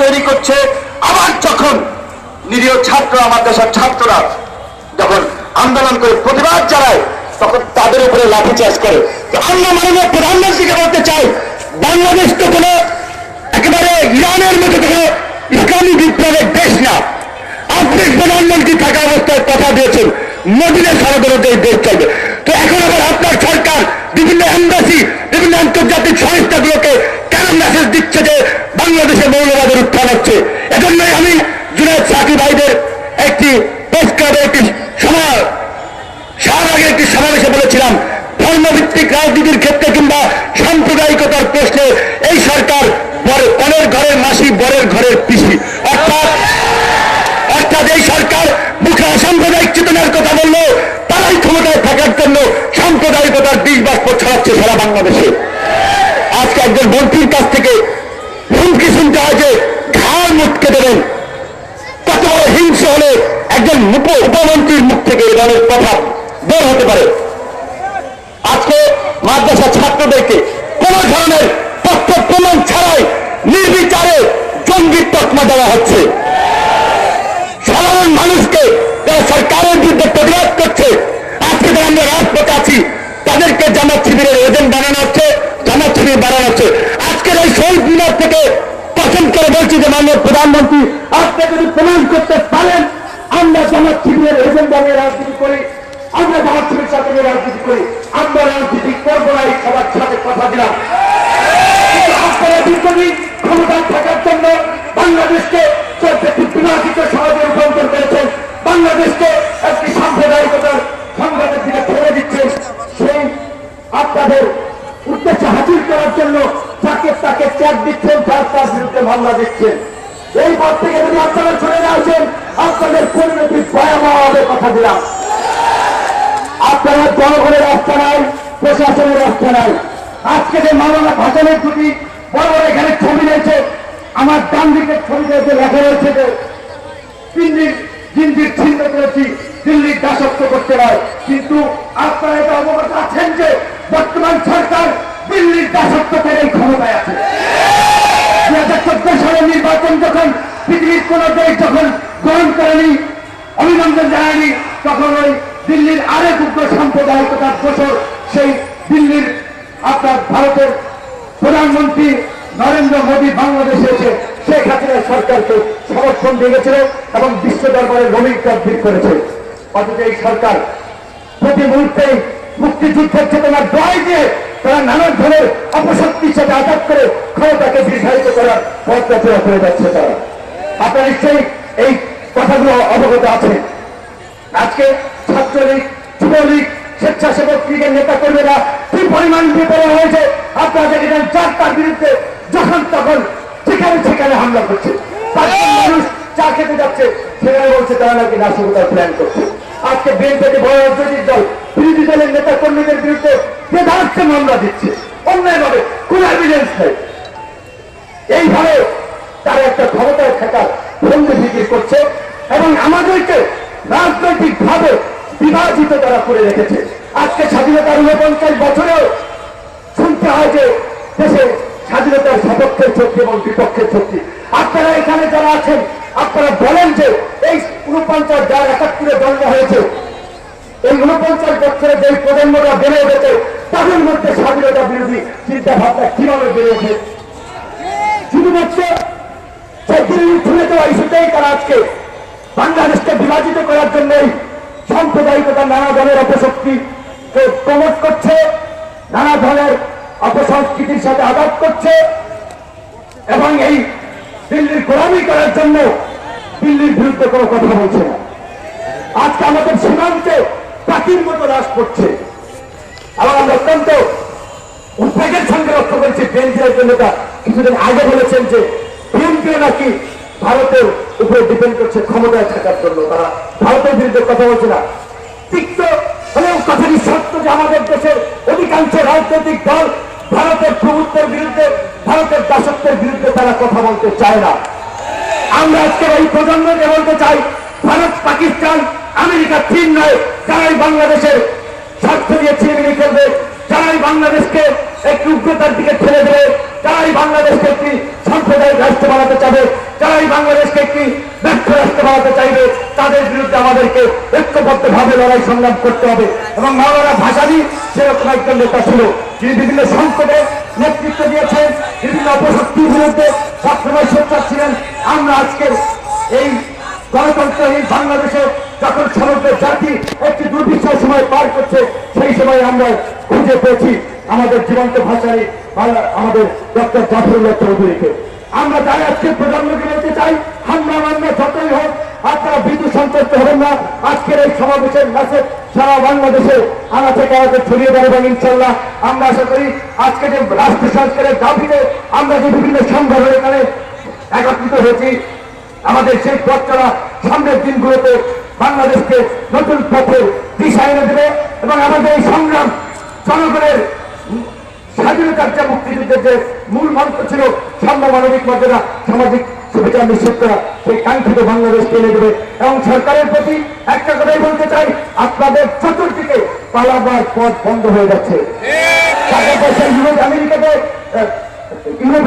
তৈরি করছে, আবার যখন নিরীহ ছাত্র, আমার দেশের ছাত্ররা যখন আন্দোলন করে প্রতিবাদ জানায়, তখন তাদের উপরে লাঠিচার্জ করে। আমরা মাননীয় প্রধানমন্ত্রীকে বলতে চাই, বাংলাদেশ তো কোনো একেবারে ইরানের মতো কোনো ইসলামী বিপ্লবের দেশ না। আপনি প্রধানমন্ত্রী থাকা অবস্থায় কথা দিয়েছেন মোদীদের সরকারতে এই দেশ চলবে। তো এখন আবার আপনার সরকার, বিভিন্ন এম্বাসি বিভিন্ন আন্তর্জাতিক সংস্থাগুলোকে মেসেজ দিচ্ছে যে বাংলাদেশে মৌলবাদের উত্থান হচ্ছে। এজন্যই আমি জুনায়দ সাকি ভাইদের একটি ক্লাবে একটি সময় শাহবাগে একটি সমাবেশে বলেছিলাম, ধর্মভিত্তিক রাজনীতির ক্ষেত্রে কিংবা সাম্প্রদায়িকতার প্রশ্নে এই সরকার কনের ঘরের মাসি, বরের ঘরের পিসি। অর্থাৎ অর্থাৎ এই সরকার মুখে অসাম্প্রদায়িক চেতনার কথা বলল তারাই ক্ষমতায় থাকার জন্য সাম্প্রদায়িকতার বীজ বাষ্প ছড়াচ্ছে সারা বাংলাদেশে। একজন মন্ত্রীর কাছ থেকে হুমকি শুনতে হয় যে ঘাড় মুটকে দেবেন। কত বড় হিংসা হলে একজন উপমন্ত্রীর মুখ থেকে এ ধরনের কথা বের হতে পারে। আজকে মাদ্রাসা ছাত্রদেরকে কোন ধরনের তথ্য প্রমাণ ছাড়াই নির্বিচারে জঙ্গি তকমা দেওয়া হচ্ছে। সাধারণ মানুষকে, যারা সরকারের বিরুদ্ধে প্রতিবাদ করছে আজকে যারা আমরা রাজপথে আছি তাদেরকে জামাত শিবিরের এজেন্ট বানানো হচ্ছে জামাত শিবির বানানো হচ্ছে আজকের এই শহীদ মিনার থেকে পছন্দ করে বলছি যে মাননীয় প্রধানমন্ত্রী আপনি যদি প্রমাণ করতে পারেন, আমরা জামাত শিবিরের এজেন্ট বানিয়ে রাজনীতি করি, আমরা জামাত শিবির সাথে নিয়ে রাজনীতি করি, আমরা রাজনীতি করব না, এই সবার সাথে কথা দিলাম। আপনাদের উদ্দেশ্য হাসিল করার জন্য যাকে তাকে ত্যাগ দিচ্ছেন যার তার বিরুদ্ধে মামলা দিচ্ছেন। এই পথ থেকে যদি আপনারা চলে না আসেন আপনাদের পরিণতি ভয়াবহ হবে কথা দিলাম। আপনারা জনগণের রাস্তা নাই, প্রশাসনের রাস্তা নাই। আজকে যে মাওলানা ভাষণের দুটি বড় বড় এখানে ছবি রয়েছে, আমার ডান দিকের ছবি রয়েছে লেখা রয়েছে যে, দিল্লির জিন্দির ছিন্ন করেছি, দিল্লির দাসত্ব করতে নয়। কিন্তু আপনারা এটা অবগত আছেন যে, বর্তমান সরকার দিল্লির দাসত্ব থেকে ক্ষমতায় আছে। দুই হাজার নির্বাচন যখন পৃথিবীর কোন দেশ যখন গ্রহণ করেনি, অভিনন্দন জানায়নি, তখন ওই দিল্লির আরেক উগ্র সাম্প্রদায়িকতার দোষর সেই দিল্লির আপনার ভারতের প্রধানমন্ত্রী নরেন্দ্র মোদী বাংলাদেশে এসে শেখ হাসিনা সরকারকে সমর্থন দিয়ে গেছিল এবং বিশ্ব দরবারে রমিক ভিড় করেছে। অথচ এই সরকার প্রতি মুহূর্তে মুক্তিযুদ্ধের চেতনার দয় দিয়ে তারা নানান ধরনের অপশক্তির আঘাত করে ক্ষমতাকে দীর্ঘায়িত করার পথযাত্রা করে যাচ্ছে তারা। আপনারা নিশ্চয়ই এই কথাগুলো অবগত আছেন। আজকে ছাত্রলীগ, যুবলীগ, স্বেচ্ছাসেবক লীগের নেতা কর্মীরা কি পরিমাণ বিপন্ন হয়েছে আপনারা দেখেছেন যার তার বিরুদ্ধে যখন তখন সেখানে সেখানে হামলা করছে। মানুষ চা খেতে যাচ্ছে, সেখানে বলছে তারা নাকি নাশকতার প্ল্যান করছে। আজকে বিএনপি বড় রাজনৈতিক দল, বিরোধী দলের নেতা কর্মীদের বিরুদ্ধে বেধারক্ষে মামলা দিচ্ছে। অন্যায়ভাবে কোন এভিডেন্স নেই। এইভাবে তারা একটা ক্ষমতায় থাকার ভঙ্গি বিক্রি করছে এবং আমাদেরকে রাজনৈতিক ভাবে বিভাজিত তারা করে রেখেছে। আজকে স্বাধীনতার উনপঞ্চাশ বছরেও শুনতে হয় যে দেশে স্বাধীনতার সপক্ষের শক্তি এবং বিপক্ষের শক্তি। আপনারা এখানে যারা আছেন, আপনারা বলেন যে এই উনপঞ্চাশ যার একাত্তরে জন্ম হয়েছে, এই উনপঞ্চাশ বছরে যে প্রজন্মটা বেড়ে উঠেছে তাদের মধ্যে স্বাধীনতা বিরোধী চিন্তা ভাবনা কীভাবে বেড়ে ওঠে? শুধুমাত্র তারা আজকে বাংলাদেশকে বিভাজিত করার জন্যই সাম্প্রদায়িকতা, নানা ধরনের অপশক্তিকে প্রমোট করছে, নানা ধরনের অপসংস্কৃতির সাথে আঘাত করছে এবং এই দিল্লির গোলামি করার জন্য দিল্লির বিরুদ্ধে কোনো কথা বলছে না। আজকে আমাদের সীমান্তে পাখির মতো হ্রাস করছে। এবং আমরা অত্যন্ত উদ্বেগের সঙ্গে লক্ষ্য করছি বেঞ্জিয়ার জন্য কিছুদিন আগে বলেছেন যে বিএনপিও নাকি ভারতের উপরে ডিপেন্ড করছে ক্ষমতায় থাকার জন্য। তারা ভারতের বিরুদ্ধে কথা বলছে না। তিক্ত হলেও যে আমাদের দেশের অধিকাংশ রাজনৈতিক দল ভারতের প্রভুত্বের বিরুদ্ধে, ভারতের দাসত্বের বিরুদ্ধে তারা কথা বলতে চায় না। আমরা আজকে এই প্রজন্মকে বলতে চাই, ভারত, পাকিস্তান, আমেরিকা, চীন নয়, যারাই বাংলাদেশের স্বার্থ দিয়ে ছিনিমিনি করবে। যারাই বাংলাদেশকে একটি উগ্রতার দিকে ঠেলে দেবে, যারাই বাংলাদেশকে একটি সাম্প্রদায়িক রাষ্ট্র বানাতে চাবে, যারাই বাংলাদেশকে একটি ব্যর্থ রাষ্ট্র বানাতে চাইবে, তাদের বিরুদ্ধে আমাদেরকে ঐক্যবদ্ধভাবে লড়াই সংগ্রাম করতে হবে। এবং মাওলানা ভাসানি সেরকম একজন নেতা ছিল, যিনি বিভিন্ন সংকটে নেতৃত্ব দিয়েছেন, বিভিন্ন অপশক্তির বিরুদ্ধে সবসময় সোচ্চার ছিলেন। আমরা আজকের এই গণতন্ত্রহীন বাংলাদেশে যখন সমগ্র জাতি একটি দুর্বিষয় সময় পার করছে, সেই সময় আমরা খুঁজে পেয়েছি আমাদের জীবন্ত ভাষায় আমাদের ডক্টর জাফরুল্লাহ চৌধুরীকে আমরা তাই আজকে প্রধানমন্ত্রী বলতে চাই হামলা মামলা যতই হোক, আপনারা বিদ্যুৎ সন্তুষ্ট হবেন না। আজকের এই সমাবেশের মেসেজ সারা বাংলাদেশে আনাচে কানাচে ছড়িয়ে দেবে এবং ইনশাল্লাহ আমরা আশা করি আজকে যে রাষ্ট্র সংস্কারের দাবিতে আমরা যে বিভিন্ন সংগঠন এখানে একত্রিত হয়েছি, আমাদের সেই পথচলা সামনের দিনগুলোতে বাংলাদেশকে নতুন পথে দিশা এনে দেবে এবং আমাদের এই সংগ্রাম জনগণের স্বাধীনতার যে মুক্তিযুদ্ধের যে মূল মন্ত্র ছিল সাম্য মানবিক মর্যাদা সামাজিক সুবিধা নিশ্চিত করা সেই কাঙ্ক্ষিত বাংলাদেশকে এনে দেবে। এবং সরকারের প্রতি একটা কথাই বলতে চাই আপনাদের চতুর্দিকে পালাবার পথ বন্ধ হয়ে যাচ্ছে। টাকা পয়সা ইউরোপ আমেরিকাতে ইউরোপ